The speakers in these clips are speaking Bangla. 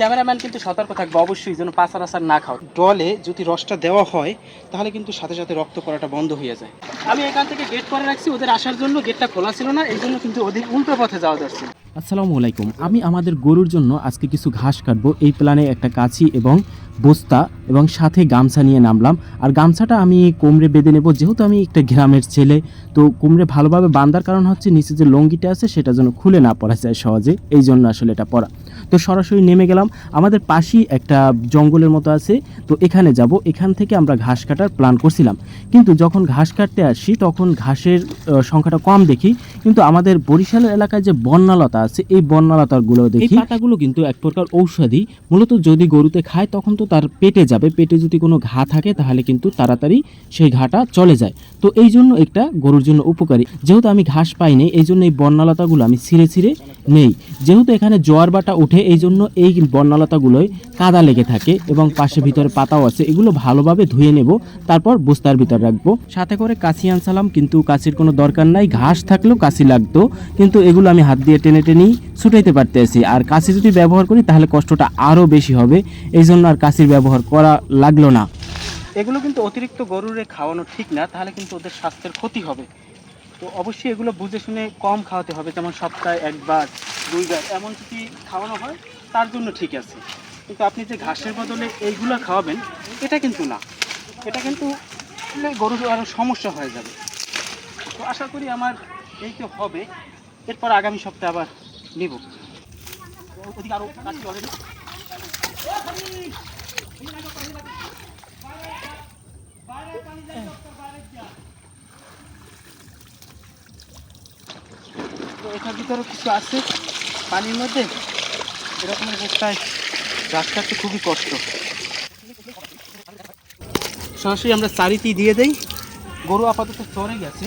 ক্যামেরাম্যান কিন্তু সতর্ক থাকবে অবশ্যই যেন পাচার আসার না খাও ডলে যদি রসটা দেওয়া হয় তাহলে কিন্তু সাথে সাথে রক্ত করাটা বন্ধ হয়ে যায়। আমি এখান থেকে গেট করে রাখছি ওদের আসার জন্য গেটটা খোলা ছিল না এই জন্য কিন্তু ওদের উল্টো পথে যাওয়া যাচ্ছে। আসসালামু আলাইকুম। আমি আমাদের গরুর জন্য আজকে কিছু ঘাস কাটবো। এই প্ল্যানে একটা কাছি এবং বস্তা এবং সাথে গামছা নিয়ে নামলাম। আর গামছাটা আমি কোমরে বেঁধে নেব, যেহেতু আমি একটা গ্রামের ছেলে, তো কোমরে ভালোভাবে বাঁধার কারণ হচ্ছে নিচে যে লঙ্গিটা আছে সেটা যেন খুলে না পড়া যায় সহজে, এই জন্য আসলে এটা পরা। তো সরাসরি নেমে গেলাম। আমাদের পাশেই একটা জঙ্গলের মতো আছে, তো এখানে যাব। এখান থেকে আমরা ঘাস কাটার প্ল্যান করছিলাম। কিন্তু যখন ঘাস কাটতে আসি, তখন ঘাসের সংখ্যাটা কম দেখি। কিন্তু আমাদের বরিশালের এলাকায় যে বন্যালতা আছে, এই বন্যালতাগুলো দেখি। পাতাগুলো কিন্তু এক প্রকার ঔষধি। মূলত যদি গরুতে খায়, তখন তো তার পেটে যাবে। পেটে যদি কোনো ঘা থাকে, তাহলে কিন্তু তাড়াতাড়ি সেই ঘাটা চলে যায়। তো এই জন্য একটা গরুর জন্য উপকারী। যেহেতু আমি ঘাস পাইনি এই জন্য এই বন্যালতাগুলো আমি ছিঁড়ে ছিঁড়ে নেই। যেহেতু এখানে জোয়ার বাটা উঠে এই জন্য এই বন্যালতাগুলোয় কাদা লেগে থাকে এবং পাশে ভিতরে পাতাও আছে। এগুলো ভালোভাবে ধুয়ে নেব, তারপর বস্তার ভিতর রাখব। সাথে করে কাছি আনসালাম, কিন্তু কাছির কোনো দরকার নাই। ঘাস থাকলেও কাছি লাগতো, কিন্তু এগুলো আমি হাত দিয়ে টেনে টেনেই ছুটাইতে পারতেছি আর কাছি যদি ব্যবহার করি, তাহলে কষ্টটা আরও বেশি হবে। এই জন্য আর কাছির ব্যবহার করা লাগল না। এগুলো কিন্তু অতিরিক্ত গরুরে খাওয়ানো ঠিক না, তাহলে কিন্তু ওদের স্বাস্থ্যের ক্ষতি হবে। তো অবশ্যই এগুলো বুঝে শুনে কম খাওয়াতে হবে যেমন সপ্তাহে একবার দুইবার এমন যদি খাওয়ানো হয় তার জন্য ঠিক আছে কিন্তু আপনি যে ঘাসের বদলে এইগুলো খাওয়াবেন এটা কিন্তু না এটা কিন্তু গরুর আরও সমস্যা হয়ে যাবে তো আশা করি আমার এই তো হবে এরপর আগামী সপ্তাহে আবার নিব আরও অলরেডি তো এটার ভিতরে কিছু আছে পানির মধ্যে। এরকম অবস্থায় রাস্তা কাটতে খুবই কষ্ট। সরাসরি আমরা চারিটি দিয়ে দেই। গরু আপাতত চরে গেছে।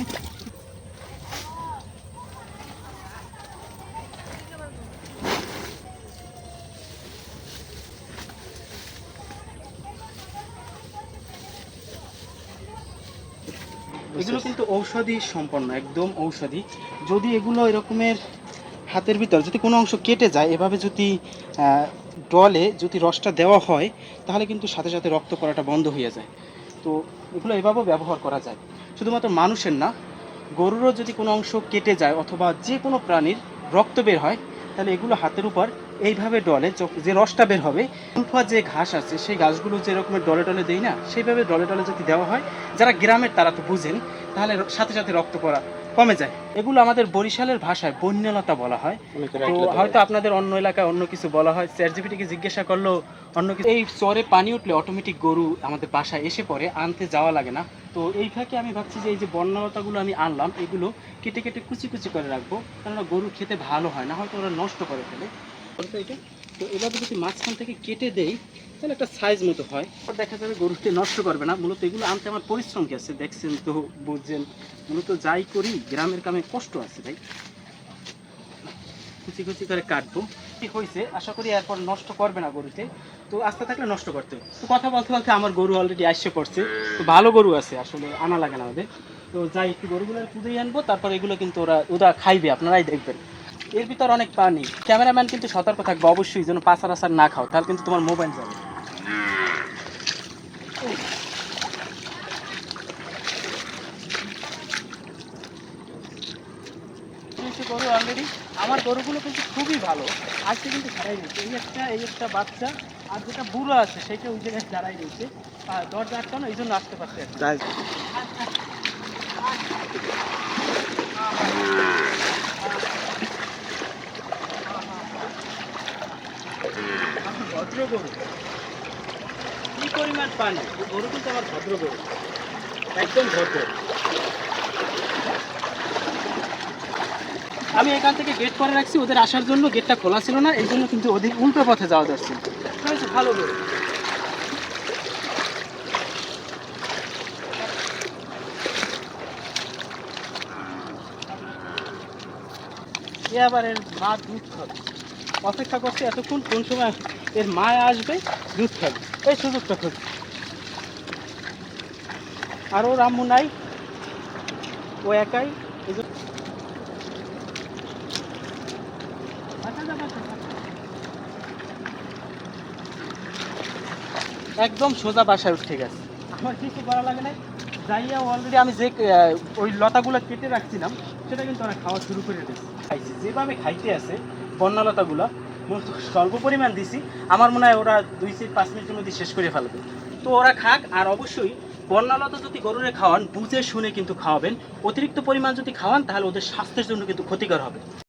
এগুলো কিন্তু ঔষধি সম্পন্ন, একদম ঔষধি। যদি এগুলো এরকমের হাতের ভিতর যদি কোনো অংশ কেটে যায়, এভাবে যদি ডলে যদি রসটা দেওয়া হয়, তাহলে কিন্তু সাথে সাথে রক্ত পড়াটা বন্ধ হয়ে যায়। তো এগুলো এভাবেও ব্যবহার করা যায়। শুধুমাত্র মানুষের না, গরুরও যদি কোনো অংশ কেটে যায় অথবা যে কোনো প্রাণীর রক্ত বের হয়, তাহলে এগুলো হাতের উপর এইভাবে ডলে যে রসটা বের হবে উল্ফা যে ঘাস আছে সেই ঘাসগুলো যে রকমের ডলে ডলে দেই না সেইভাবে ডলে ডলে যদি দেওয়া হয় যারা গ্রামের তারা তো বুঝেন তাহলে সাথে সাথে রক্ত পড়া কমে যায়। এগুলো আমাদের বরিশালের ভাষায় বন্যলতা বলা হয়। তো হয়তো আপনাদের অন্য এলাকায় অন্য কিছু বলা হয় চ্যাটজিপিটিকে জিজ্ঞাসা করলেও অন্য কিছু এই চরে পানি উঠলে অটোমেটিক গরু আমাদের বাসায় এসে পড়ে আনতে যাওয়া লাগে না। তো এই ফাঁকে আমি ভাবছি যে এই যে বন্যলতাগুলো আমি আনলাম এগুলো কেটে কেটে কুচি কুচি করে রাখব কেননা গরু খেতে ভালো হয় না হয়তো ওরা নষ্ট করে ফেলে। বলতো এটা। তো এভাবে যদি মাঝখান থেকে কেটে দেই, তাহলে একটা সাইজ মতো হয়। আর দেখা যাবে গরুকে নষ্ট করবে না। মূলত এগুলো আনতে আমার পরিশ্রম আছে? দেখছেন তো, বুঝছেন। মূলত যাই করি, গ্রামের কামে কষ্ট আছে ভাই। কুচি কুচি করে কাটবো। কি হয়েছে আশা করি এরপর নষ্ট করবে না গরুতে তো আস্তে থাকলে নষ্ট করতে তো কথা বলতে বলতে আমার গরু অলরেডি আসছে পড়ছে। তো ভালো গরু আছে, আসলে আনা লাগে না ওদের। তো যাই, একটু গরুগুলো খুঁজেই আনব। তারপর এগুলো কিন্তু ওরা ওরা খাইবে। আপনারাই দেখবেন। এর ভিতর অনেক পানি ক্যামেরাম্যান কিন্তু সতর্ক থাকবে অবশ্যই যেন পাচার আসার না খাও তাহলে কিন্তু তোমার মোবাইল যাবে গরু অলরেডি আমার গরুগুলো কিন্তু খুবই ভালো আজকে কিন্তু ছাড়াই রয়েছে এই একটা এই একটা বাচ্চা আর যেটা বুড়ো আছে সেটা ওই জায়গায় দাঁড়াই রয়েছে আর দরজা আটকানো এই জন্য আসতে পারছে আর কি। আপনি কি পরিমাণ পানি? গরু কিন্তু আমার একদম ভদ্র। আমি এখান থেকে গেট করে রাখছি, ওদের আসার জন্য গেটটা খোলা ছিল না, এই জন্য কিন্তু ওদের উল্টো পথে যাওয়া যাচ্ছে। ভালো গরু। এর মা দুধ খাবে অপেক্ষা করছে এতক্ষণ কোন সময় এর মা আসবে দুধ খাবে এই সুযোগটা খোঁজ। আর ওর নাই। ও একাই। একদম সোজা বাসায় উঠে গেছে। আমার কিছু করা লাগে না যাইয়া অলরেডি আমি যে ওই লতাগুলো কেটে রাখছিলাম, সেটা কিন্তু ওরা খাওয়া শুরু করে দিয়েছে। খাইছে। যেভাবে খাইতে আছে বন্যা গুলো মূলত স্বল্প পরিমাণ দিছি। আমার মনে হয় ওরা দুই থেকে পাঁচ মিনিটের মধ্যে শেষ করে ফেলবে। তো ওরা খাক, আর অবশ্যই বন্যালতা যদি গরুরে খাওয়ান, বুঝে শুনে কিন্তু খাওয়াবেন। অতিরিক্ত পরিমাণ যদি খাওয়ান, তাহলে ওদের স্বাস্থ্যের জন্য কিন্তু ক্ষতিকর হবে।